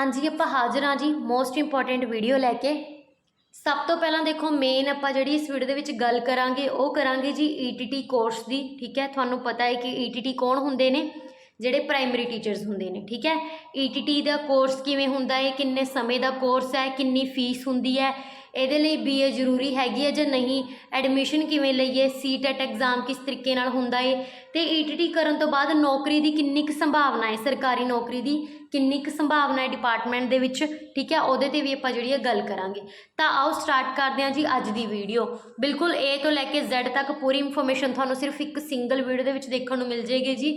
ਹਾਂਜੀ, ਆਪਾਂ ਹਾਜ਼ਰ ਹਾਂ ਜੀ ਮੋਸਟ ਇੰਪੋਰਟੈਂਟ ਵੀਡੀਓ ਲੈ ਕੇ। ਸਭ ਤੋਂ ਪਹਿਲਾਂ ਦੇਖੋ ਮੇਨ ਆਪਾਂ ਜਿਹੜੀ ਇਸ ਵੀਡੀਓ ਦੇ ਵਿੱਚ ਗੱਲ ਕਰਾਂਗੇ, ਉਹ ਕਰਾਂਗੇ ਜੀ ETT ਕੋਰਸ ਦੀ, ਠੀਕ ਹੈ? ਤੁਹਾਨੂੰ ਪਤਾ ਹੈ ਕਿ ETT ਕੌਣ ਹੁੰਦੇ ਨੇ? ਜਿਹੜੇ ਪ੍ਰਾਇਮਰੀ ਟੀਚਰਸ ਹੁੰਦੇ ਨੇ, ਠੀਕ ਹੈ? ETT ਦਾ ਕੋਰਸ ਕਿਵੇਂ ਹੁੰਦਾ ਹੈ? ਕਿੰਨੇ ਸਮੇਂ ਦਾ ਕੋਰਸ ਹੈ? ਕਿੰਨੀ ਫੀਸ ਹੁੰਦੀ ਹੈ? ਇਹਦੇ ਲਈ BA ਜ਼ਰੂਰੀ ਹੈਗੀ ਹੈ ਜਾਂ ਨਹੀਂ? ਐਡਮਿਸ਼ਨ ਕਿਵੇਂ ਲਈਏ? ਸੀਟੈਟ ਐਗਜ਼ਾਮ ਕਿਸ ਤਰੀਕੇ ਨਾਲ ਹੁੰਦਾ ਹੈ ਤੇ ETT ਕਰਨ ਤੋਂ ਬਾਅਦ ਨੌਕਰੀ ਦੀ ਕਿੰਨੀ ਕੁ ਸੰਭਾਵਨਾ ਹੈ ਸਰਕਾਰੀ ਨੌਕਰੀ ਦੀ ਕਿੰਨੀ ਕੁ ਸੰਭਾਵਨਾ ਹੈ ਡਿਪਾਰਟਮੈਂਟ ਦੇ ਵਿੱਚ? ਠੀਕ ਹੈ, ਉਹਦੇ ਤੇ ਵੀ ਆਪਾਂ ਜਿਹੜੀ ਹੈ ਗੱਲ ਕਰਾਂਗੇ। ਤਾਂ ਆਓ ਸਟਾਰਟ ਕਰਦੇ ਹਾਂ ਜੀ ਅੱਜ ਦੀ ਵੀਡੀਓ ਬਿਲਕੁਲ A ਤੋਂ ਲੈ ਕੇ Z ਤੱਕ ਪੂਰੀ ਇਨਫੋਰਮੇਸ਼ਨ ਤੁਹਾਨੂੰ ਸਿਰਫ ਇੱਕ ਸਿੰਗਲ ਵੀਡੀਓ ਦੇ ਵਿੱਚ ਦੇਖਣ ਨੂੰ ਮਿਲ ਜਾਏਗੀ ਜੀ।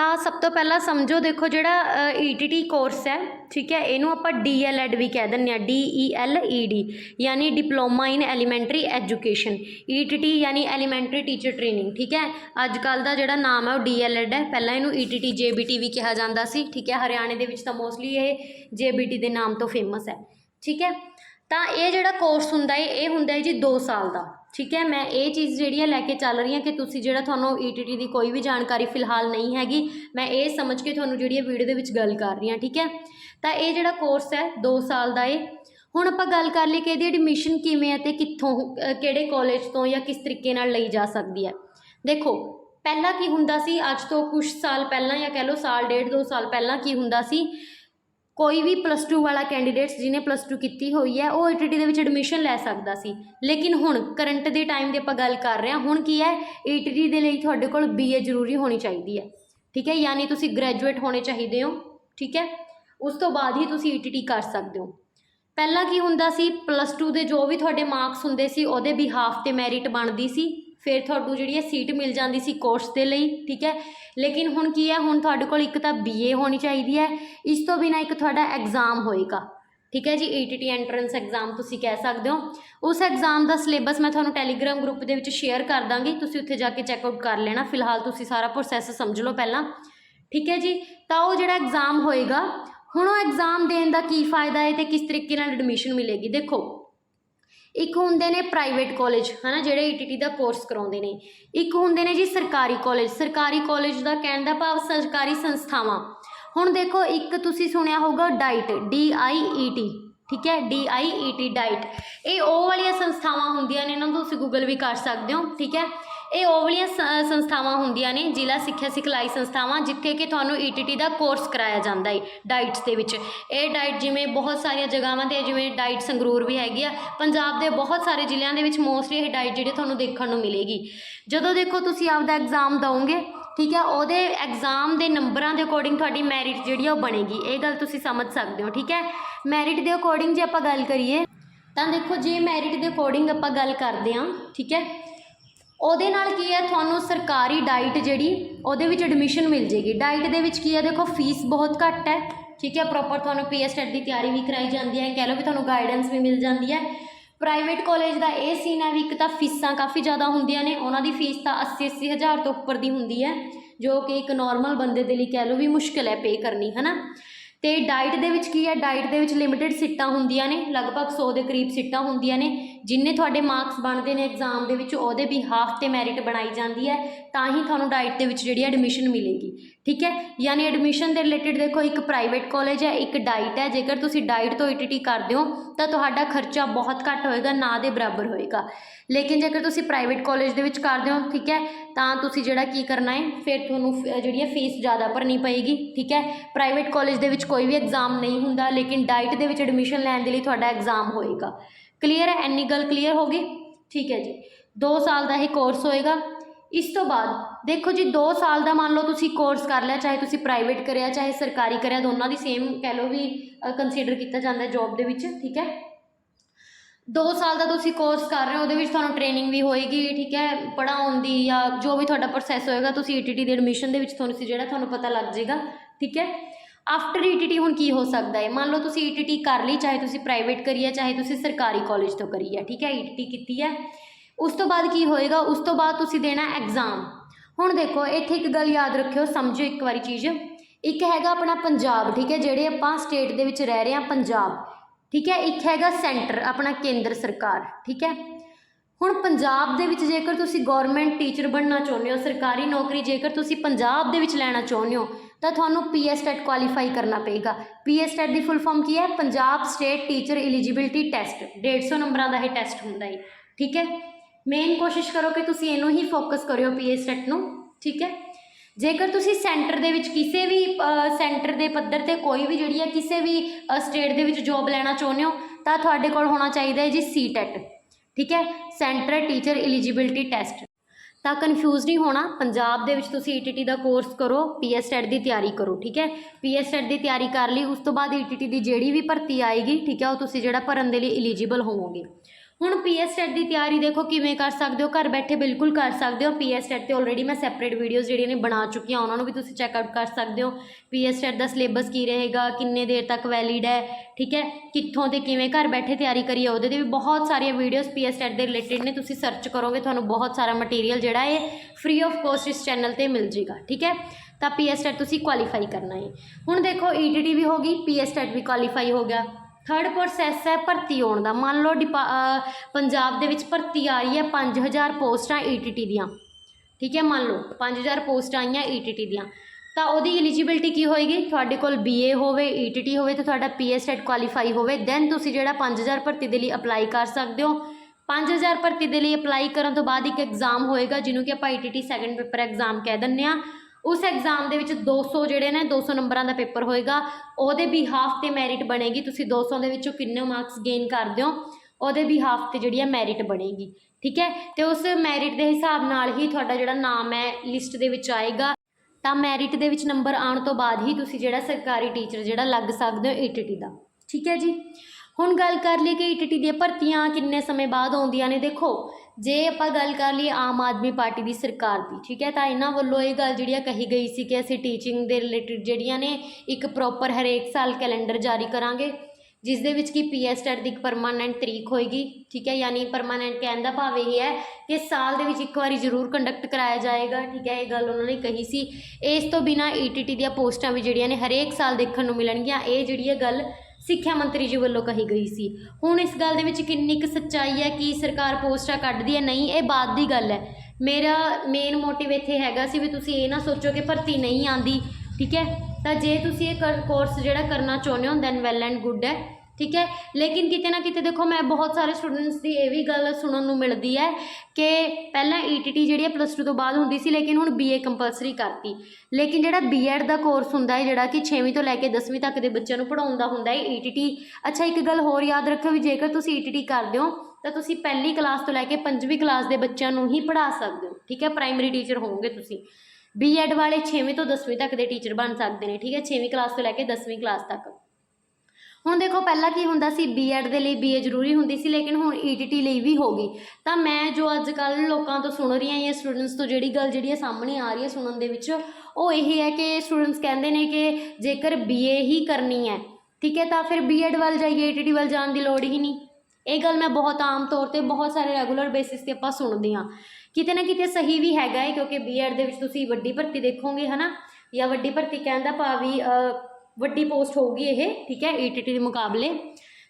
ਤਾਂ ਸਭ ਤੋਂ ਪਹਿਲਾਂ ਸਮਝੋ, ਦੇਖੋ ਜਿਹੜਾ ETT ਕੋਰਸ ਹੈ, ਠੀਕ ਹੈ, ਇਹਨੂੰ ਆਪਾਂ DLED ਵੀ ਕਹਿ ਦਿੰਦੇ ਆ D E L E D, ਯਾਨੀ diploma in elementary education ETT ਯਾਨੀ ਐਲੀਮੈਂਟਰੀ ਟੀਚਰ ਟ੍ਰੇਨਿੰਗ ਠੀਕ ਹੈ? ਅੱਜ ਕੱਲ ਦਾ ਜਿਹੜਾ ਨਾਮ ਹੈ, ਉਹ DLED ਹੈ। ਪਹਿਲਾਂ ਇਹਨੂੰ ETT JBT ਵੀ ਕਿਹਾ ਜਾਂਦਾ ਸੀ, ਠੀਕ ਹੈ? ਹਰਿਆਣੇ ਦੇ ਵਿੱਚ ਤਾਂ ਮੋਸਟਲੀ ਇਹ JBT ਦੇ ਨਾਮ ਤੋਂ ਫੇਮਸ ਹੈ, ਠੀਕ ਹੈ? ਤਾਂ ਇਹ ਜਿਹੜਾ ਕੋਰਸ ਹੁੰਦਾ ਹੈ, ਇਹ ਹੁੰਦਾ ਹੈ ਜੀ 2 ਸਾਲ ਦਾ। ਠੀਕ ਹੈ, ਮੈਂ ਇਹ ਚੀਜ਼ ਜਿਹੜੀ ਹੈ ਲੈ ਕੇ ਚੱਲ ਰਹੀ ਹਾਂ ਕਿ ਤੁਸੀਂ ਜਿਹੜਾ ਤੁਹਾਨੂੰ ETT ਦੀ ਕੋਈ ਵੀ ਜਾਣਕਾਰੀ ਫਿਲਹਾਲ ਨਹੀਂ ਹੈਗੀ, ਮੈਂ ਇਹ ਸਮਝ ਕੇ ਤੁਹਾਨੂੰ ਜਿਹੜੀ ਹੈ ਵੀਡੀਓ ਦੇ ਵਿੱਚ ਗੱਲ ਕਰ ਰਹੀ ਹਾਂ, ਠੀਕ ਹੈ। ਤਾਂ ਇਹ ਜਿਹੜਾ ਕੋਰਸ ਹੈ 2 ਸਾਲ ਦਾ ਏ ਹੁਣ ਆਪਾਂ ਗੱਲ ਕਰ ਲਈ ਕਿ ਇਹਦੀ ਐਡਮਿਸ਼ਨ ਕਿਵੇਂ ਹੈ ਤੇ ਕਿੱਥੋਂ ਕਿਹੜੇ ਕਾਲਜ ਤੋਂ ਜਾਂ ਕਿਸ ਤਰੀਕੇ ਨਾਲ ਲਈ ਜਾ ਸਕਦੀ ਹੈ। ਦੇਖੋ, ਪਹਿਲਾਂ ਕੀ ਹੁੰਦਾ ਸੀ, ਅੱਜ ਤੋਂ ਕੁਝ ਸਾਲ ਪਹਿਲਾਂ ਜਾਂ ਕਹਿ ਲਓ ਸਾਲ, ਡੇਢ ਦੋ ਸਾਲ ਪਹਿਲਾਂ ਕੀ ਹੁੰਦਾ ਸੀ ਕੋਈ ਵੀ ਪਲੱਸ 2 ਵਾਲਾ ਕੈਂਡੀਡੇਟਸ ਜਿਹਨੇ ਪਲੱਸ 2 ਕੀਤੀ ਹੋਈ ਹੈ, ਉਹ ETT ਦੇ ਵਿੱਚ ਐਡਮਿਸ਼ਨ ਲੈ ਸਕਦਾ ਸੀ। ਲੇਕਿਨ ਹੁਣ ਕਰੰਟ ਦੇ ਟਾਈਮ ਦੀ ਆਪਾਂ ਗੱਲ ਕਰ ਰਹੇ ਹਾਂ, ਹੁਣ ਕੀ ਹੈ? ETT ਦੇ ਲਈ ਤੁਹਾਡੇ ਕੋਲ BA ਜ਼ਰੂਰੀ ਹੋਣੀ ਚਾਹੀਦੀ ਹੈ। ਠੀਕ ਹੈ? ਯਾਨੀ ਤੁਸੀਂ ਗ੍ਰੈਜੂਏਟ ਹੋਣੇ ਚਾਹੀਦੇ ਹੋ। ਠੀਕ ਹੈ? ਉਸ ਤੋਂ ਬਾਅਦ ਹੀ ਤੁਸੀਂ ETT ਕਰ ਸਕਦੇ ਹੋ। ਪਹਿਲਾਂ ਕੀ ਹੁੰਦਾ ਸੀ? ਪਲੱਸ 2 ਦੇ ਜੋ ਵੀ ਤੁਹਾਡੇ ਮਾਰਕਸ ਹੁੰਦੇ ਸੀ, ਉਹਦੇ ਬਿਹਾਫ ਤੇ ਮੈਰਿਟ ਬਣਦੀ ਸੀ। ਫਿਰ ਤੁਹਾਨੂੰ ਜਿਹੜੀ ਹੈ ਸੀਟ ਮਿਲ ਜਾਂਦੀ ਸੀ ਕੋਰਸ ਦੇ ਲਈ, ਠੀਕ ਹੈ? ਲੇਕਿਨ ਹੁਣ ਕੀ ਹੈ? ਹੁਣ ਤੁਹਾਡੇ ਕੋਲ ਇੱਕ ਤਾਂ BA ਹੋਣੀ ਚਾਹੀਦੀ ਹੈ। ਇਸ ਤੋਂ ਬਿਨਾ ਇੱਕ ਤੁਹਾਡਾ ਐਗਜ਼ਾਮ ਹੋਏਗਾ। ਠੀਕ ਹੈ ਜੀ? ETT ਐਂਟਰੈਂਸ ਐਗਜ਼ਾਮ ਤੁਸੀਂ ਕਹਿ ਸਕਦੇ ਹੋ। ਉਸ ਐਗਜ਼ਾਮ ਦਾ ਸਿਲੇਬਸ ਮੈਂ ਤੁਹਾਨੂੰ ਟੈਲੀਗ੍ਰਾਮ ਗਰੁੱਪ ਦੇ ਵਿੱਚ ਸ਼ੇਅਰ ਕਰ ਦਾਂਗੀ। ਤੁਸੀਂ ਉੱਥੇ ਜਾ ਕੇ ਚੈੱਕਆਊਟ ਕਰ ਲੈਣਾ। ਫਿਲਹਾਲ ਤੁਸੀਂ ਸਾਰਾ ਪ੍ਰੋਸੈਸ ਸਮਝ ਲਓ ਪਹਿਲਾਂ। ਠੀਕ ਹੈ ਜੀ? ਤਾਂ ਉਹ ਜਿਹੜਾ ਐਗਜ਼ਾਮ ਹੋਏਗਾ, ਹੁਣ ਉਹ ਐਗਜ਼ਾਮ ਦੇਣ ਦਾ ਕੀ ਫਾਇਦਾ ਹੈ ਤੇ ਕਿਸ ਤਰੀਕੇ ਨਾਲ ਐਡਮਿਸ਼ਨ ਮਿਲੇਗੀ? ਦੇਖੋ ਇੱਕ ਹੁੰਦੇ ਨੇ ਪ੍ਰਾਈਵੇਟ ਕਾਲਜ ਹਨਾ, ਜਿਹੜੇ ETT ਦਾ ਕੋਰਸ ਕਰਾਉਂਦੇ ਨੇ। ਇੱਕ ਹੁੰਦੇ ਨੇ ਜੀ ਸਰਕਾਰੀ ਕਾਲਜ ਸਰਕਾਰੀ ਕਾਲਜ ਦਾ ਕਹਿਣ ਦਾ ਭਾਵ ਸਰਕਾਰੀ ਸੰਸਥਾਵਾਂ। ਹੁਣ ਦੇਖੋ, ਇੱਕ ਤੁਸੀਂ ਸੁਣਿਆ ਹੋਊਗਾ DIET D I E T ਠੀਕ ਹੈ D I E T DIET ਇਹ ਉਹ ਵਾਲੀਆਂ ਸੰਸਥਾਵਾਂ ਹੁੰਦੀਆਂ ਨੇ, ਇਹਨਾਂ ਨੂੰ ਤੁਸੀਂ ਗੂਗਲ ਵੀ ਕਰ ਸਕਦੇ ਹੋ, ਠੀਕ ਹੈ। ਇਹ ਉਹ ਵਾਲੀਆਂ ਸੰਸਥਾਵਾਂ ਹੁੰਦੀਆਂ ਨੇ, ਜ਼ਿਲ੍ਹਾ ਸਿੱਖਿਆ ਸਿਖਲਾਈ ਸੰਸਥਾਵਾਂ, ਜਿੱਥੇ ਕਿ ਤੁਹਾਨੂੰ ETT ਦਾ ਕੋਰਸ ਕਰਾਇਆ ਜਾਂਦਾ ਹੈ ਡਾਈਟਸ ਦੇ ਵਿੱਚ। ਇਹ ਡਾਈਟ ਜਿਵੇਂ ਬਹੁਤ ਸਾਰੀਆਂ ਜਗ੍ਹਾਵਾਂ ਤੇ, ਜਿਵੇਂ ਡਾਈਟ ਸੰਗਰੂਰ ਵੀ ਹੈਗੀ ਆ, ਪੰਜਾਬ ਦੇ ਬਹੁਤ ਸਾਰੇ ਜ਼ਿਲ੍ਹਿਆਂ ਦੇ ਵਿੱਚ ਮੋਸਟਲੀ ਇਹ ਡਾਈਟ ਜਿਹੜੀ ਤੁਹਾਨੂੰ ਦੇਖਣ ਨੂੰ ਮਿਲੇਗੀ। ਜਦੋਂ ਦੇਖੋ ਤੁਸੀਂ ਆਪਦਾ ਐਗਜ਼ਾਮ ਦਵੋਗੇ ਠੀਕ ਹੈ ਉਹਦੇ ਐਗਜ਼ਾਮ ਦੇ ਨੰਬਰਾਂ ਦੇ ਅਕੋਰਡਿੰਗ ਤੁਹਾਡੀ ਮੈਰਿਟ ਜਿਹੜੀ ਆ ਉਹ ਬਣੇਗੀ। ਇਹ ਗੱਲ ਤੁਸੀਂ ਸਮਝ ਸਕਦੇ ਹੋ, ਠੀਕ ਹੈ ਮੈਰਿਟ ਦੇ ਅਕੋਰਡਿੰਗ ਜੇ ਆਪਾਂ ਗੱਲ ਕਰੀਏ, ਤਾਂ ਦੇਖੋ ਜੇ ਮੈਰਿਟ ਦੇ ਅਕੋਰਡਿੰਗ ਆਪਾਂ ਗੱਲ ਕਰਦੇ ਹਾਂ ਠੀਕ ਹੈ ਉਹਦੇ ਨਾਲ ਕੀ ਹੈ? ਤੁਹਾਨੂੰ ਸਰਕਾਰੀ ਡਾਈਟ ਜਿਹੜੀ, ਉਹਦੇ ਵਿੱਚ ਐਡਮਿਸ਼ਨ ਮਿਲ ਜੇਗੀ ਡਾਈਟ ਦੇ ਵਿੱਚ ਕੀ ਹੈ? ਦੇਖੋ ਫੀਸ ਬਹੁਤ ਘੱਟ ਹੈ। ਠੀਕ ਹੈ ਪ੍ਰੋਪਰ ਤੁਹਾਨੂੰ ਪੀਐਸਟੈਟ ਦੀ ਤਿਆਰੀ ਵੀ ਕਰਾਈ ਜਾਂਦੀ ਹੈ। ਕਹਿ ਲਓ ਕਿ ਤੁਹਾਨੂੰ ਗਾਈਡੈਂਸ ਵੀ ਮਿਲ ਜਾਂਦੀ ਹੈ। ਪ੍ਰਾਈਵੇਟ ਕਾਲਜ ਦਾ ਇਹ ਸੀਨ ਹੈ ਵੀ ਇੱਕ ਤਾਂ ਫੀਸਾਂ ਕਾਫੀ ਜ਼ਿਆਦਾ ਹੁੰਦੀਆਂ ਨੇ। ਉਹਨਾਂ ਦੀ ਫੀਸ ਤਾਂ 80 80 ਹਜ਼ਾਰ ਤੋਂ ਉੱਪਰ ਦੀ ਹੁੰਦੀ ਹੈ, ਜੋ ਕਿ ਇੱਕ ਨਾਰਮਲ ਬੰਦੇ ਦੇ ਲਈ ਕਹਿ ਲਓ ਵੀ ਮੁਸ਼ਕਿਲ ਹੈ ਪੇ ਕਰਨੀ ਹੈ ਨਾ ਤੇ ਡਾਈਟ ਦੇ ਵਿੱਚ ਕੀ ਹੈ? ਡਾਈਟ ਦੇ ਵਿੱਚ ਲਿਮਿਟਿਡ ਸੀਟਾਂ ਹੁੰਦੀਆਂ ਨੇ, ਲਗਭਗ 100 ਦੇ ਕਰੀਬ ਸੀਟਾਂ ਹੁੰਦੀਆਂ ਨੇ। ਜਿੰਨੇ ਤੁਹਾਡੇ ਮਾਰਕਸ ਬਣਦੇ ਨੇ ਐਗਜ਼ਾਮ ਦੇ ਵਿੱਚ, ਉਹਦੇ ਵੀ ਹਾਫ ਤੇ ਮੈਰਿਟ ਬਣਾਈ ਜਾਂਦੀ ਹੈ। ਤਾਂ ਹੀ ਤੁਹਾਨੂੰ ਡਾਈਟ ਦੇ ਵਿੱਚ ਜਿਹੜੀ ਐਡਮਿਸ਼ਨ ਮਿਲੇਗੀ। ਠੀਕ ਹੈ? ਯਾਨੀ ਐਡਮਿਸ਼ਨ ਦੇ ਰਿਲੇਟਡ ਦੇਖੋ, ਇੱਕ ਪ੍ਰਾਈਵੇਟ ਕਾਲਜ ਹੈ, ਇੱਕ ਡਾਈਟ ਹੈ। ਜੇਕਰ ਤੁਸੀਂ ਡਾਈਟ ਤੋਂ ETT ਕਰਦੇ ਹੋ, ਤਾਂ ਤੁਹਾਡਾ ਖਰਚਾ ਬਹੁਤ ਘੱਟ ਹੋਏਗਾ, ਨਾ ਦੇ ਬਰਾਬਰ ਹੋਏਗਾ। ਲੇਕਿਨ ਜੇਕਰ ਤੁਸੀਂ ਪ੍ਰਾਈਵੇਟ ਕਾਲਜ ਦੇ ਵਿੱਚ ਕਰਦੇ ਹੋ, ਠੀਕ ਹੈ, ਤਾਂ ਤੁਸੀਂ ਜਿਹੜਾ ਕੀ ਕਰਨਾ ਹੈ, ਫਿਰ ਤੁਹਾਨੂੰ ਫ- ਜਿਹੜੀ ਹੈ ਫੀਸ ਜ਼ਿਆਦਾ ਭਰਨੀ ਪਏਗੀ, ਠੀਕ ਹੈ। ਪ੍ਰਾਈਵੇਟ ਕਾਲਜ ਦੇ ਵਿੱਚ ਕੋਈ ਵੀ ਐਗਜ਼ਾਮ ਨਹੀਂ ਹੁੰਦਾ, ਲੇਕਿਨ ਡਾਈਟ ਦੇ ਵਿੱਚ ਐਡਮਿਸ਼ਨ ਲੈਣ ਦੇ ਲਈ ਤੁਹਾਡਾ ਐਗਜ਼ਾਮ ਹੋਏਗਾ। ਕਲੀਅਰ ਹੈ? ਐਨੀ ਗੱਲ ਕਲੀਅਰ ਹੋ ਗਈ? ਠੀਕ ਹੈ ਜੀ। 2 ਸਾਲ ਦਾ ਇਹ ਕੋਰਸ ਹੋਏਗਾ। ਇਸ ਤੋਂ ਬਾਅਦ ਦੇਖੋ ਜੀ 2 ਸਾਲ ਦਾ ਮੰਨ ਲਓ ਤੁਸੀਂ ਕੋਰਸ ਕਰ ਲਿਆ, ਚਾਹੇ ਤੁਸੀਂ ਪ੍ਰਾਈਵੇਟ ਕਰਿਆ, ਚਾਹੇ ਸਰਕਾਰੀ ਕਰਿਆ, ਦੋਨਾਂ ਦੀ ਸੇਮ ਕਹਿ ਲਓ ਵੀ ਕੰਸੀਡਰ ਕੀਤਾ ਜਾਂਦਾ ਹੈ ਜੌਬ ਦੇ ਵਿੱਚ, ਠੀਕ ਹੈ? 2 ਸਾਲ ਦਾ ਤੁਸੀਂ ਕੋਰਸ ਕਰ ਰਹੇ ਹੋ, ਉਹਦੇ ਵਿੱਚ ਤੁਹਾਨੂੰ ਟ੍ਰੇਨਿੰਗ ਵੀ ਹੋਏਗੀ, ਠੀਕ ਹੈ? ਪੜ੍ਹਾਉਣ ਦੀ ਜਾਂ ਜੋ ਵੀ ਤੁਹਾਡਾ ਪ੍ਰੋਸੈਸ ਹੋਏਗਾ, ਤੁਸੀਂ ETT ਦੇ ਐਡਮਿਸ਼ਨ ਦੇ ਵਿੱਚ ਤੁਹਾਨੂੰ ਜਿਹੜਾ ਤੁਹਾਨੂੰ ਪਤਾ ਲੱਗ ਜਾਏਗਾ, ਠੀਕ ਹੈ? ਆਫਟਰ ETT ਹੁਣ ਕੀ ਹੋ ਸਕਦਾ ਹੈ? ਮੰਨ ਲਓ ਤੁਸੀਂ ETT ਕਰ ਲਈ, ਚਾਹੇ ਤੁਸੀਂ ਪ੍ਰਾਈਵੇਟ ਕਰੀ ਹੈ, ਚਾਹੇ ਤੁਸੀਂ ਸਰਕਾਰੀ ਕਾਲਜ ਤੋਂ ਕਰੀ ਹੈ, ਠੀਕ ਹੈ? ETT ਕੀਤੀ ਹੈ। ਉਸ ਤੋਂ ਬਾਅਦ ਕੀ ਹੋਏਗਾ? ਉਸ ਤੋਂ ਬਾਅਦ ਤੁਸੀਂ ਦੇਣਾ ਐਗਜ਼ਾਮ ਹੁਣ ਦੇਖੋ, ਇੱਥੇ ਇੱਕ ਗੱਲ ਯਾਦ ਰੱਖਿਓ, ਸਮਝੋ ਇੱਕ ਵਾਰੀ ਚੀਜ਼। ਇੱਕ ਹੈਗਾ ਆਪਣਾ ਪੰਜਾਬ, ਠੀਕ ਹੈ? ਜਿਹੜੇ ਆਪਾਂ ਸਟੇਟ ਦੇ ਵਿੱਚ ਰਹਿ ਰਹੇ ਹਾਂ, ਪੰਜਾਬ, ਠੀਕ ਹੈ? ਇੱਕ ਹੈਗਾ ਸੈਂਟਰ ਆਪਣਾ ਕੇਂਦਰ ਸਰਕਾਰ, ਠੀਕ ਹੈ? ਹੁਣ ਪੰਜਾਬ ਦੇ ਵਿੱਚ ਜੇਕਰ ਤੁਸੀਂ ਗਵਰਨਮੈਂਟ ਟੀਚਰ ਬਣਨਾ ਚਾਹੁੰਦੇ ਹੋ, ਸਰਕਾਰੀ ਨੌਕਰੀ ਜੇਕਰ ਤੁਸੀਂ ਪੰਜਾਬ ਦੇ ਵਿੱਚ ਲੈਣਾ ਚਾਹੁੰਦੇ ਹੋ, ਤਾਂ ਤੁਹਾਨੂੰ ਪੀਐਸਟੈਟ ਕੁਆਲੀਫਾਈ ਕਰਨਾ ਪਏਗਾ। ਪੀਐਸਟੈਟ ਦੀ ਫੁੱਲ ਫਾਰਮ ਕੀ ਹੈ? Punjab state teacher eligibility test 150 ਨੰਬਰਾਂ ਦਾ ਇਹ ਟੈਸਟ ਹੁੰਦਾ ਹੈ, ਠੀਕ ਹੈ? ਮੇਨ ਕੋਸ਼ਿਸ਼ ਕਰੋ ਕਿ ਤੁਸੀਂ ਇਹਨੂੰ ਹੀ ਫੋਕਸ ਕਰਿਓ ਪੀਐਸਟੈਟ ਨੂੰ, ਠੀਕ ਹੈ? ਜੇਕਰ ਤੁਸੀਂ ਸੈਂਟਰ ਦੇ ਵਿੱਚ ਕਿਸੇ ਵੀ ਸੈਂਟਰ ਦੇ ਪੱਧਰ ਤੇ ਕੋਈ ਵੀ ਜਿਹੜੀ ਹੈ ਕਿਸੇ ਵੀ ਸਟੇਟ ਦੇ ਵਿੱਚ ਜੌਬ ਲੈਣਾ ਚਾਹੁੰਦੇ ਹੋ, ਤਾਂ ਤੁਹਾਡੇ ਕੋਲ ਹੋਣਾ ਚਾਹੀਦਾ ਹੈ ਜੀ ਸੀਟੈਟ ਠੀਕ ਹੈ? ਸੈਂਟਰ ਟੀਚਰ ਐਲੀਜੀਬਿਲਟੀ ਟੈਸਟ ਤਾਂ ਕਨਫਿਊਜ਼ ਨਹੀਂ ਹੋਣਾ, ਪੰਜਾਬ ਦੇ ਵਿੱਚ ਤੁਸੀਂ ਈਟੀਟੀ ਦਾ ਕੋਰਸ ਕਰੋ ਪੀਐਸਟੈਟ ਦੀ ਤਿਆਰੀ ਕਰੋ, ਠੀਕ ਹੈ? ਪੀਐਸਟੈਟ ਦੀ ਤਿਆਰੀ ਕਰ ਲਈ, ਉਸ ਤੋਂ ਬਾਅਦ ਈਟੀਟੀ ਦੀ ਜਿਹੜੀ ਵੀ ਭਰਤੀ ਆਏਗੀ, ਠੀਕ ਹੈ, ਉਹ ਤੁਸੀਂ ਜਿਹੜਾ ਭਰਨ ਦੇ ਲਈ ਐਲੀਜੀਬਲ ਹੋਵੋਗੇ। ਹੁਣ ਪੀਐਸਟੈਟ ਦੀ ਤਿਆਰੀ ਦੇਖੋ ਕਿਵੇਂ ਕਰ ਸਕਦੇ ਹੋ, ਘਰ ਬੈਠੇ ਬਿਲਕੁਲ ਕਰ ਸਕਦੇ ਹੋ। ਪੀਐਸਟੈਟ ਤੇ ਆਲਰੇਡੀ ਮੈਂ ਸੈਪਰੇਟ ਵੀਡੀਓਜ਼ ਜਿਹੜੀਆਂ ਨੇ ਬਣਾ ਚੁੱਕੀ ਹਾਂ, ਉਹਨਾਂ ਨੂੰ ਵੀ ਤੁਸੀਂ ਚੈੱਕ ਆਊਟ ਕਰ ਸਕਦੇ ਹੋ। ਪੀਐਸਟੈਟ ਦਾ ਸਿਲੇਬਸ ਕੀ ਰਹੇਗਾ, ਕਿੰਨੇ ਦੇਰ ਤੱਕ ਵੈਲਿਡ ਹੈ, ਠੀਕ ਹੈ, ਕਿੱਥੋਂ ਤੇ ਕਿਵੇਂ ਘਰ ਬੈਠੇ ਤਿਆਰੀ ਕਰੀਏ, ਉਹਦੇ ਤੇ ਵੀ ਬਹੁਤ ਸਾਰੀਆਂ ਵੀਡੀਓਜ਼ ਪੀਐਸਟੈਟ ਦੇ ਰਿਲੇਟਡ ਨੇ, ਤੁਸੀਂ ਸਰਚ ਕਰੋਗੇ, ਤੁਹਾਨੂੰ ਬਹੁਤ ਸਾਰਾ ਮਟੀਰੀਅਲ ਜਿਹੜਾ ਹੈ ਫ੍ਰੀ ਆਫ ਕੋਸਟ ਇਸ ਚੈਨਲ ਤੇ ਮਿਲ ਜੇਗਾ, ਠੀਕ ਹੈ। ਤਾਂ ਪੀਐਸਟੈਟ ਤੁਸੀਂ ਕੁਆਲੀਫਾਈ ਕਰਨਾ ਹੈ। ਹੁਣ ਦੇਖੋ ਈਟੀਟੀ ਵੀ ਹੋ ਗਈ ਪੀਐਸਟੈਟ ਵੀ ਕੁਆਲੀਫਾਈ ਹੋ ਗਿਆ। ਥਰਡ ਪ੍ਰੋਸੈਸ ਹੈ ਭਰਤੀ ਹੋਣ ਦਾ। ਮੰਨ ਲਓ ਡਿਪਾ ਪੰਜਾਬ ਦੇ ਵਿੱਚ ਭਰਤੀ ਆ ਰਹੀ ਹੈ ਪੰਜ ਹਜ਼ਾਰ ਪੋਸਟਾਂ ਈ ਟੀ ਦੀਆਂ। ਠੀਕ ਹੈ, ਮੰਨ ਲਓ 5000 ਪੋਸਟਾਂ ਆਈਆਂ ਈ ਟੀ ਟੀ ਦੀਆਂ। ਤਾਂ ਉਹਦੀ ਐਲੀਜੀਬਿਲਟੀ ਕੀ ਹੋਏਗੀ? ਤੁਹਾਡੇ ਕੋਲ ਬੀਏ ਹੋਵੇ ਈਟੀਟੀ ਹੋਵੇ ਤੇ ਤੁਹਾਡਾ ਪੀਐਸਟੈਟ ਕੁਆਲੀਫਾਈ ਹੋਵੇ। ਦੈਨ ਤੁਸੀਂ ਜਿਹੜਾ 5000 ਭਰਤੀ ਦੇ ਲਈ ਅਪਲਾਈ ਕਰ ਸਕਦੇ ਹੋ। 5000 ਭਰਤੀ ਦੇ ਲਈ ਅਪਲਾਈ ਕਰਨ ਤੋਂ ਬਾਅਦ ਇੱਕ ਐਗਜ਼ਾਮ ਹੋਏਗਾ, ਜਿਹਨੂੰ ਕਿ ਆਪਾਂ ਈਟੀਟੀ ਸੈਕੰਡ ਪੇਪਰ ਐਗਜ਼ਾਮ ਕਹਿ ਦਿੰਦੇ ਆ ਉਸ ਐਗਜ਼ਾਮ ਦੇ ਵਿੱਚ 200 ਜਿਹੜੇ ਨੇ 200 ਨੰਬਰਾਂ ਦਾ ਪੇਪਰ ਹੋਏਗਾ। ਉਹਦੇ ਬਿਹਾਫ ਤੇ ਮੈਰਿਟ ਬਣੇਗੀ। ਤੁਸੀਂ 200 ਦੇ ਵਿੱਚੋਂ ਕਿੰਨੇ ਮਾਰਕਸ ਗੇਨ ਕਰਦੇ ਹੋ, ਉਹਦੇ ਬਿਹਾਫ ਤੇ ਜਿਹੜੀ ਹੈ ਮੈਰਿਟ ਬਣੇਗੀ। ਠੀਕ ਹੈ? ਤੇ ਉਸ ਮੈਰਿਟ ਦੇ ਹਿਸਾਬ ਨਾਲ ਹੀ ਤੁਹਾਡਾ ਜਿਹੜਾ ਨਾਮ ਹੈ ਲਿਸਟ ਦੇ ਵਿੱਚ ਆਏਗਾ। ਤਾਂ ਮੈਰਿਟ ਦੇ ਵਿੱਚ ਨੰਬਰ ਆਉਣ ਤੋਂ ਬਾਅਦ ਹੀ ਤੁਸੀਂ ਜਿਹੜਾ ਸਰਕਾਰੀ ਟੀਚਰ ਜਿਹੜਾ ਲੱਗ ਸਕਦੇ ਹੋ ਈਟੀਟੀ ਦਾ। ਠੀਕ ਹੈ ਜੀ? ਹੁਣ ਗੱਲ ਕਰ ਲਈ ਕਿ ਈਟੀਟੀ ਦੀਆਂ ਭਰਤੀਆਂ ਕਿੰਨੇ ਸਮੇਂ ਬਾਅਦ ਆਉਂਦੀਆਂ ਨੇ, ਦੇਖੋ ਜੇ ਆਪਾਂ ਗੱਲ ਕਰ ਲਈਏ ਆਮ ਆਦਮੀ ਪਾਰਟੀ ਦੀ ਸਰਕਾਰ ਦੀ, ਠੀਕ ਹੈ, ਤਾਂ ਇਹਨਾਂ ਵੱਲੋਂ ਇਹ ਗੱਲ ਜਿਹੜੀ ਆ ਕਹੀ ਗਈ ਸੀ ਕਿ ਅਸੀਂ ਟੀਚਿੰਗ ਦੇ ਰਿਲੇਟਡ ਜਿਹੜੀਆਂ ਨੇ, ਇੱਕ ਪ੍ਰੋਪਰ ਹਰੇਕ ਸਾਲ ਕੈਲੰਡਰ ਜਾਰੀ ਕਰਾਂਗੇ, ਜਿਸ ਦੇ ਵਿੱਚ ਕਿ ਪੀਐਸਟੈਟ ਦੀ ਇੱਕ ਪਰਮਾਨੈਂਟ ਤਰੀਕ ਹੋਏਗੀ, ਠੀਕ ਹੈ, ਯਾਨੀ ਪਰਮਾਨੈਂਟ ਕਹਿਣ ਦਾ ਭਾਵ ਇਹ ਹੈ ਕਿ ਸਾਲ ਦੇ ਵਿੱਚ ਇੱਕ ਵਾਰੀ ਜ਼ਰੂਰ ਕੰਡਕਟ ਕਰਾਇਆ ਜਾਏਗਾ, ਠੀਕ ਹੈ, ਇਹ ਗੱਲ ਉਹਨਾਂ ਨੇ ਕਹੀ ਸੀ। ਇਸ ਤੋਂ ਬਿਨਾ ਈਟੀਟੀ ਦੀਆਂ ਪੋਸਟਾਂ ਵੀ ਜਿਹੜੀਆਂ ਨੇ ਹਰੇਕ ਸਾਲ ਦੇਖਣ ਨੂੰ ਮਿਲਣਗੀਆਂ, ਇਹ ਜਿਹੜੀ ਹੈ ਗੱਲ ਸਿੱਖਿਆ ਮੰਤਰੀ ਜੀ ਵੱਲੋਂ ਕਹੀ ਗਈ ਸੀ। ਹੁਣ ਇਸ ਗੱਲ ਦੇ ਵਿੱਚ ਕਿੰਨੀ ਕੁ ਸੱਚਾਈ ਹੈ, ਕਿ ਸਰਕਾਰ ਪੋਸਟਾਂ ਕੱਢਦੀ ਹੈ, ਨਹੀਂ, ਇਹ ਬਾਤ ਦੀ ਗੱਲ ਹੈ। ਮੇਰਾ ਮੇਨ ਮੋਟਿਵ ਇੱਥੇ ਹੈਗਾ ਸੀ ਵੀ ਤੁਸੀਂ ਇਹ ਨਾ ਸੋਚੋ ਕਿ ਭਰਤੀ ਨਹੀਂ ਆਂਦੀ ਠੀਕ ਹੈ? ਤਾਂ ਜੇ ਤੁਸੀਂ ਇਹ ਕੋਰਸ ਜਿਹੜਾ ਕਰਨਾ ਚਾਹੁੰਦੇ ਹੋ ਦੈਨ ਵੈਲ ਐਂਡ ਗੁੱਡ ਹੈ। ਠੀਕ ਹੈ? ਲੇਕਿਨ ਕਿਤੇ ਨਾ ਕਿਤੇ ਦੇਖੋ, ਮੈਂ ਬਹੁਤ ਸਾਰੇ ਸਟੂਡੈਂਟਸ ਦੀ ਇਹ ਵੀ ਗੱਲ ਸੁਣਨ ਨੂੰ ਮਿਲਦੀ ਹੈ ਕਿ ਪਹਿਲਾਂ ਈਟੀਟੀ ਜਿਹੜੀ ਹੈ ਪਲੱਸ 2 ਤੋਂ ਬਾਅਦ ਹੁੰਦੀ ਸੀ, ਲੇਕਿਨ ਹੁਣ ਬੀਏ ਕੰਪਲਸਰੀ ਕਰਤੀ। ਲੇਕਿਨ ਜਿਹੜਾ ਬੀਐਡ ਦਾ ਕੋਰਸ ਹੁੰਦਾ ਹੈ, ਜਿਹੜਾ ਕਿ 6ਵੀਂ ਤੋਂ ਲੈ ਕੇ 10ਵੀਂ ਤੱਕ ਦੇ ਬੱਚਿਆਂ ਨੂੰ ਪੜਾਉਣ ਦਾ ਹੁੰਦਾ ਹੈ ਈਟੀਟੀ ਅੱਛਾ, ਇੱਕ ਗੱਲ ਹੋਰ ਯਾਦ ਰੱਖਿਓ ਵੀ ਜੇਕਰ ਤੁਸੀਂ ਈਟੀਟੀ ਕਰਦੇ ਹੋ, ਤਾਂ ਤੁਸੀਂ ਪਹਿਲੀ ਕਲਾਸ ਤੋਂ ਲੈ ਕੇ ਪੰਜਵੀਂ ਕਲਾਸ ਦੇ ਬੱਚਿਆਂ ਨੂੰ ਹੀ ਪੜ੍ਹਾ ਸਕਦੇ ਹੋ, ਠੀਕ ਹੈ? ਪ੍ਰਾਇਮਰੀ ਟੀਚਰ ਹੋਵੋਗੇ ਤੁਸੀਂ। ਬੀਐਡ ਵਾਲੇ 6ਵੀਂ ਤੋਂ 10ਵੀਂ ਤੱਕ ਦੇ ਟੀਚਰ ਬਣ ਸਕਦੇ ਨੇ, ਠੀਕ ਹੈ? 6ਵੀਂ ਕਲਾਸ ਤੋਂ ਲੈ ਕੇ 10ਵੀਂ ਕਲਾਸ ਤੱਕ। ਹੁਣ ਦੇਖੋ ਪਹਿਲਾਂ ਕੀ ਹੁੰਦਾ ਸੀ ਬੀਐਡ ਦੇ ਲਈ ਬੀਏ ਜ਼ਰੂਰੀ ਹੁੰਦੀ ਸੀ, ਲੇਕਿਨ ਹੁਣ ਈਟੀਟੀ ਲਈ ਵੀ ਹੋ ਗਈ। ਤਾਂ ਮੈਂ ਜੋ ਅੱਜ ਕੱਲ੍ਹ ਲੋਕਾਂ ਤੋਂ ਸੁਣ ਰਹੀ ਹਾਂ ਜਾਂ ਸਟੂਡੈਂਟਸ ਤੋਂ ਜਿਹੜੀ ਗੱਲ ਜਿਹੜੀ ਹੈ ਸਾਹਮਣੇ ਆ ਰਹੀ ਹੈ ਸੁਣਨ ਦੇ ਵਿੱਚ, ਉਹ ਇਹ ਹੈ ਕਿ ਸਟੂਡੈਂਟਸ ਕਹਿੰਦੇ ਨੇ ਕਿ ਜੇਕਰ ਬੀਏ ਹੀ ਕਰਨੀ ਹੈ, ਠੀਕ ਹੈ, ਤਾਂ ਫਿਰ ਬੀਐਡ ਵੱਲ ਜਾਈਏ ਈਟੀਟੀ ਵੱਲ ਜਾਣ ਦੀ ਲੋੜ ਹੀ ਨਹੀਂ। ਇਹ ਗੱਲ ਮੈਂ ਬਹੁਤ ਆਮ ਤੌਰ ਤੇ ਬਹੁਤ ਸਾਰੇ ਰੈਗੂਲਰ ਬੇਸਿਸ ਤੇ ਆਪਾਂ ਸੁਣਦੇ ਹਾਂ। ਕਿਤੇ ਨਾ ਕਿਤੇ ਸਹੀ ਵੀ ਹੈਗਾ ਹੈ, ਕਿਉਂਕਿ ਬੀਐਡ ਦੇ ਵਿੱਚ ਤੁਸੀਂ ਵੱਡੀ ਭਰਤੀ ਦੇਖੋਗੇ, ਹਨਾ? ਜਾਂ ਵੱਡੀ ਭਰਤੀ ਕਹਿੰਦਾ ਦਾ ਵੱਡੀ ਪੋਸਟ ਹੋਊਗੀ ਇਹ, ਠੀਕ ਹੈ ਈਟੀਟੀ ਦੇ ਮੁਕਾਬਲੇ।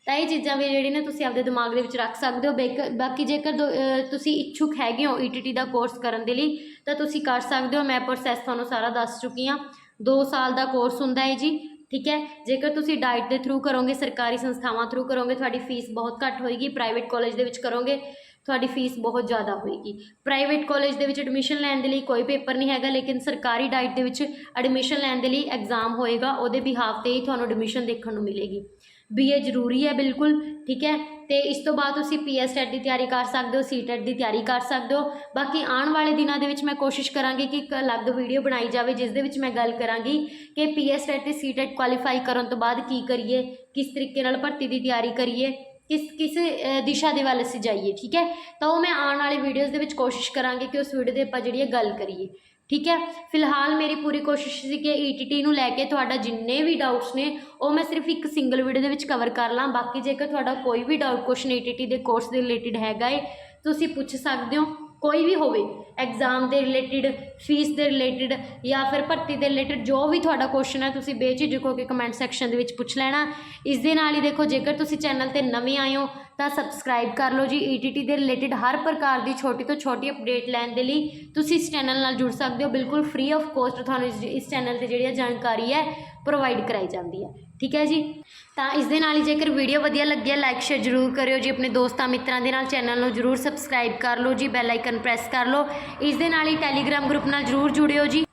ਤਾਂ ਇਹ ਚੀਜ਼ਾਂ ਵੀ ਜਿਹੜੀ ਨੇ ਤੁਸੀਂ ਆਪਦੇ ਦਿਮਾਗ ਦੇ ਵਿੱਚ ਰੱਖ ਸਕਦੇ ਹੋ। ਬੇਕ- ਬਾਕੀ ਜੇਕਰ ਦੋ- ਤੁਸੀਂ ਇੱਛੁਕ ਹੈਗੇ ਹੋ ਈਟੀਟੀ ਦਾ ਕੋਰਸ ਕਰਨ ਦੇ ਲਈ, ਤਾਂ ਤੁਸੀਂ ਕਰ ਸਕਦੇ ਹੋ। ਮੈਂ ਪ੍ਰੋਸੈਸ ਤੁਹਾਨੂੰ ਸਾਰਾ ਦੱਸ ਚੁੱਕੀ ਹਾਂ। 2 ਸਾਲ ਦਾ ਕੋਰਸ ਹੁੰਦਾ ਹੈ ਜੀ, ਠੀਕ ਹੈ। ਜੇਕਰ ਤੁਸੀਂ ਡਾਈਟ ਦੇ ਥਰੂ ਕਰੋਗੇ, ਸਰਕਾਰੀ ਸੰਸਥਾਵਾਂ ਥਰੂ ਕਰੋਗੇ, ਤੁਹਾਡੀ ਫੀਸ ਬਹੁਤ ਘੱਟ ਹੋਏਗੀ ਪ੍ਰਾਈਵੇਟ ਕਾਲਜ ਦੇ ਵਿੱਚ ਕਰੋਗੇ ਤੁਹਾਡੀ ਫੀਸ ਬਹੁਤ ਜ਼ਿਆਦਾ ਹੋਏਗੀ। ਪ੍ਰਾਈਵੇਟ ਕਾਲਜ ਦੇ ਵਿੱਚ ਐਡਮਿਸ਼ਨ ਲੈਣ ਦੇ ਲਈ ਕੋਈ ਪੇਪਰ ਨਹੀਂ ਹੈਗਾ, ਲੇਕਿਨ ਸਰਕਾਰੀ ਡਾਈਟ ਦੇ ਵਿੱਚ ਐਡਮਿਸ਼ਨ ਲੈਣ ਦੇ ਲਈ ਐਗਜ਼ਾਮ ਹੋਏਗਾ, ਉਹਦੇ ਬਿਹਾਫ ਤੇ ਹੀ ਤੁਹਾਨੂੰ ਐਡਮਿਸ਼ਨ ਦੇਖਣ ਨੂੰ ਮਿਲੇਗੀ। ਬੀਏ ਜ਼ਰੂਰੀ ਹੈ, ਬਿਲਕੁਲ, ਠੀਕ ਹੈ? ਤੇ ਇਸ ਤੋਂ ਬਾਅਦ ਤੁਸੀਂ ਪੀਐਸਟੈਟ ਦੀ ਤਿਆਰੀ ਕਰ ਸਕਦੇ ਹੋ ਸੀਟੈਟ ਦੀ ਤਿਆਰੀ ਕਰ ਸਕਦੇ ਹੋ। ਬਾਕੀ ਆਉਣ ਵਾਲੇ ਦਿਨਾਂ ਦੇ ਵਿੱਚ ਮੈਂ ਕੋਸ਼ਿਸ਼ ਕਰਾਂਗੀ ਕਿ ਇੱਕ ਅਲੱਗ ਵੀਡੀਓ ਬਣਾਈ ਜਾਵੇ, ਜਿਸ ਦੇ ਵਿੱਚ ਮੈਂ ਗੱਲ ਕਰਾਂਗੀ ਕਿ ਪੀਐਸਟੈਟ ਤੇ ਸੀਟੈਟ ਕੁਆਲੀਫਾਈ ਕਰਨ ਤੋਂ ਬਾਅਦ ਕੀ ਕਰੀਏ, ਕਿਸ ਤਰੀਕੇ ਨਾਲ ਭਰਤੀ ਦੀ ਤਿਆਰੀ ਕਰੀਏ। ਕਿਸ ਕਿਸ ਦਿਸ਼ਾ ਦੇ ਵੱਲ ਅਸੀਂ ਜਾਈਏ, ਠੀਕ ਹੈ? ਤਾਂ ਉਹ ਮੈਂ ਆਉਣ ਵਾਲੇ ਵੀਡੀਓਜ਼ ਦੇ ਵਿੱਚ ਕੋਸ਼ਿਸ਼ ਕਰਾਂਗੀ ਕਿ ਉਸ ਵੀਡੀਓ ਦੇ ਆਪਾਂ ਜਿਹੜੀ ਹੈ ਗੱਲ ਕਰੀਏ, ਠੀਕ ਹੈ? ਫਿਲਹਾਲ ਮੇਰੀ ਪੂਰੀ ਕੋਸ਼ਿਸ਼ ਸੀ ਕਿ ਈਟੀਟੀ ਨੂੰ ਲੈ ਕੇ ਤੁਹਾਡਾ ਜਿੰਨੇ ਵੀ ਡਾਊਟਸ ਨੇ, ਉਹ ਮੈਂ ਸਿਰਫ ਇੱਕ ਸਿੰਗਲ ਵੀਡੀਓ ਦੇ ਵਿੱਚ ਕਵਰ ਕਰ ਲਾਂ। ਬਾਕੀ ਜੇਕਰ ਤੁਹਾਡਾ ਕੋਈ ਵੀ ਡਾਊਟ ਕੁਐਸਚਨ ਈਟੀਟੀ ਦੇ ਕੋਰਸ ਦੇ ਰਿਲੇਟਡ ਹੈਗਾ ਏ, ਤੁਸੀਂ ਪੁੱਛ ਸਕਦੇ ਹੋ। ਕੋਈ ਵੀ ਹੋਵੇ ਐਗਜ਼ਾਮ ਦੇ ਰਿਲੇਟਿਡ ਫੀਸ ਦੇ ਰਿਲੇਟਿਡ ਜਾਂ ਫਿਰ ਭਰਤੀ ਦੇ ਰਿਲੇਟਿਡ ਜੋ ਵੀ ਤੁਹਾਡਾ ਕੁਐਸਚਨ ਹੈ, ਤੁਸੀਂ ਬੇਝਿਜਕ ਹੋ ਕੇ ਕਮੈਂਟ ਸੈਕਸ਼ਨ ਦੇ ਵਿੱਚ ਪੁੱਛ ਲੈਣਾ। ਇਸ ਦੇ ਨਾਲ ਹੀ ਦੇਖੋ, ਜੇਕਰ ਤੁਸੀਂ ਚੈਨਲ ਤੇ ਨਵੇਂ ਆਏ ਹੋ, ਤਾਂ ਸਬਸਕ੍ਰਾਈਬ ਕਰ ਲਓ ਜੀ। ਈਟੀਟੀ ਦੇ ਰਿਲੇਟਿਡ ਹਰ ਪ੍ਰਕਾਰ ਦੀ ਛੋਟੀ ਤੋਂ ਛੋਟੀ ਅਪਡੇਟ ਲੈਣ ਦੇ ਲਈ ਤੁਸੀਂ ਇਸ ਚੈਨਲ ਨਾਲ ਜੁੜ ਸਕਦੇ ਹੋ। ਬਿਲਕੁਲ ਫ੍ਰੀ ਆਫ ਕੋਸਟ ਤੁਹਾਨੂੰ ਇਸ- ਚੈਨਲ ਤੇ ਜਿਹੜੀ ਹੈ ਜਾਣਕਾਰੀ ਹੈ ਪ੍ਰੋਵਾਈਡ ਕਰਾਈ ਜਾਂਦੀ ਹੈ। ਠੀਕ ਹੈ ਜੀ? ਤਾਂ ਇਸ ਦੇ ਨਾਲ ਹੀ ਜੇਕਰ ਵੀਡੀਓ ਵਧੀਆ ਲੱਗੀ ਹੈ ਲਾਈਕ ਸ਼ੇਅਰ ਜ਼ਰੂਰ ਕਰਿਓ ਜੀ। ਆਪਣੇ ਦੋਸਤਾਂ ਮਿੱਤਰਾਂ ਦੇ ਨਾਲ ਚੈਨਲ ਨੂੰ ਜ਼ਰੂਰ ਸਬਸਕ੍ਰਾਈਬ ਕਰ ਲਓ ਜੀ। ਬੈਲ ਆਈਕਨ ਪ੍ਰੈਸ ਕਰ ਲਓ। ਇਸ ਦੇ ਨਾਲ ਹੀ ਟੈਲੀਗ੍ਰਾਮ ਗਰੁੱਪ ਨਾਲ ਜ਼ਰੂਰ ਜੁੜਿਓ ਜੀ।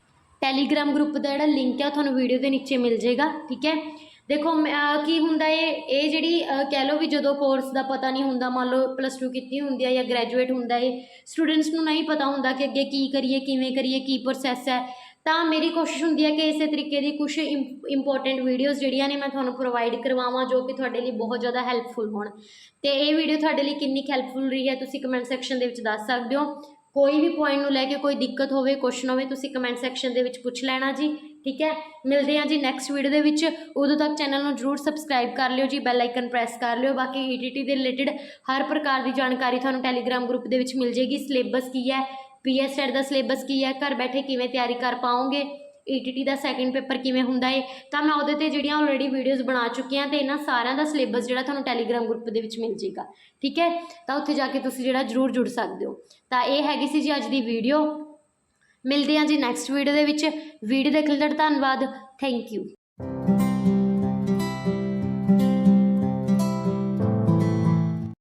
ਟੈਲੀਗ੍ਰਾਮ ਗਰੁੱਪ ਦਾ ਜਿਹੜਾ ਲਿੰਕ ਹੈ ਉਹ ਤੁਹਾਨੂੰ ਵੀਡੀਓ ਦੇ ਨੀਚੇ ਮਿਲ ਜਾਏਗਾ। ਠੀਕ ਹੈ? ਦੇਖੋ, ਮ- ਕੀ ਹੁੰਦਾ ਹੈ ਇਹ ਜਿਹੜੀ ਕਹਿ ਲਓ ਵੀ ਜਦੋਂ ਕੋਰਸ ਦਾ ਪਤਾ ਨਹੀਂ ਹੁੰਦਾ, ਮੰਨ ਲਓ ਪਲੱਸ 2 ਕੀਤੀ ਹੁੰਦੀ ਹੈ ਜਾਂ ਗ੍ਰੈਜੂਏਟ ਹੁੰਦਾ ਹੈ ਸਟੂਡੈਂਟਸ ਨੂੰ ਨਹੀਂ ਪਤਾ ਹੁੰਦਾ ਕਿ ਅੱਗੇ ਕੀ ਕਰੀਏ, ਕਿਵੇਂ ਕਰੀਏ, ਕੀ ਪ੍ਰੋਸੈਸ ਹੈ। ਤਾਂ ਮੇਰੀ ਕੋਸ਼ਿਸ਼ ਹੁੰਦੀ ਹੈ ਕਿ ਇਸੇ ਤਰੀਕੇ ਦੀ ਕੁਝ ਇੰਪੋਰਟੈਂਟ ਵੀਡੀਓਜ਼ ਜਿਹੜੀਆਂ ਨੇ ਮੈਂ ਤੁਹਾਨੂੰ ਪ੍ਰੋਵਾਈਡ ਕਰਵਾਵਾਂ ਜੋ ਕਿ ਤੁਹਾਡੇ ਲਈ ਬਹੁਤ ਜ਼ਿਆਦਾ ਹੈਲਪਫੁਲ ਹੋਣ। ਤੇ ਇਹ ਵੀਡੀਓ ਤੁਹਾਡੇ ਲਈ ਕਿੰਨੀ ਹੈਲਪਫੁਲ ਰਹੀ ਹੈ ਤੁਸੀਂ ਕਮੈਂਟ ਸੈਕਸ਼ਨ ਦੇ ਵਿੱਚ ਦੱਸ ਸਕਦੇ ਹੋ। ਕੋਈ ਵੀ ਪੁਆਇੰਟ ਨੂੰ ਲੈ ਕੇ ਕੋਈ ਦਿੱਕਤ ਹੋਵੇ ਕੁਐਸਚਨ ਹੋਵੇ, ਤੁਸੀਂ ਕਮੈਂਟ ਸੈਕਸ਼ਨ ਦੇ ਵਿੱਚ ਪੁੱਛ ਲੈਣਾ ਜੀ, ਠੀਕ ਹੈ? ਮਿਲਦੇ ਹਾਂ ਜੀ ਨੈਕਸਟ ਵੀਡੀਓ ਦੇ ਵਿੱਚ। ਉਦੋਂ ਤੱਕ ਚੈਨਲ ਨੂੰ ਜਰੂਰ ਸਬਸਕ੍ਰਾਈਬ ਕਰ ਲਿਓ ਜੀ ਬੈਲ ਆਈਕਨ ਪ੍ਰੈਸ ਕਰ ਲਿਓ। ਬਾਕੀ ਈਟੀਟੀ ਦੇ ਰਿਲੇਟਡ ਹਰ ਪ੍ਰਕਾਰ ਦੀ ਜਾਣਕਾਰੀ ਤੁਹਾਨੂੰ ਟੈਲੀਗ੍ਰਾਮ ਗਰੁੱਪ ਦੇ ਵਿੱਚ ਮਿਲ ਜੇਗੀ ਸਿਲੇਬਸ ਕੀ ਹੈ? ਪੀਐਸਟੈਟ ਦਾ ਸਿਲੇਬਸ ਕੀ ਹੈ? ਘਰ ਬੈਠੇ ਕਿਵੇਂ ਤਿਆਰੀ ਕਰ ਪਾਓਗੇ? ਈਟੀਟੀ ਦਾ ਸੈਕਿੰਡ ਪੇਪਰ ਕਿਵੇਂ ਹੁੰਦਾ ਏ? ਤਾਂ ਮੈਂ ਉਹਦੇ ਤੇ ਜਿਹੜੀਆਂ ਆਲਰੇਡੀ ਵੀਡੀਓਜ਼ ਬਣਾ ਚੁੱਕੀ ਹਾਂ ਤੇ ਇਹਨਾਂ ਸਾਰਿਆਂ ਦਾ ਸਿਲੇਬਸ ਜਿਹੜਾ ਤੁਹਾਨੂੰ ਟੈਲੀਗ੍ਰਾਮ ਗਰੁੱਪ ਦੇ ਵਿੱਚ ਮਿਲ ਜੇਗਾ। ਠੀਕ ਹੈ? ਤਾਂ ਉੱਥੇ ਜਾ ਕੇ ਤੁਸੀਂ ਜਿਹੜਾ ਜਰੂਰ ਜੁੜ ਸਕਦੇ ਹੋ। ਤਾਂ ਇਹ ਹੈਗੀ ਸੀ ਜੀ ਅੱਜ ਦੀ ਵੀਡੀਓ ਮਿਲਦੇ ਹਾਂ ਜੀ ਨੈਕਸਟ ਵੀਡੀਓ ਦੇ ਵਿੱਚ। ਵੀਡੀਓ ਦੇਖਣ ਲਈ ਤੁਹਾਡਾ ਧੰਨਵਾਦ। Thank you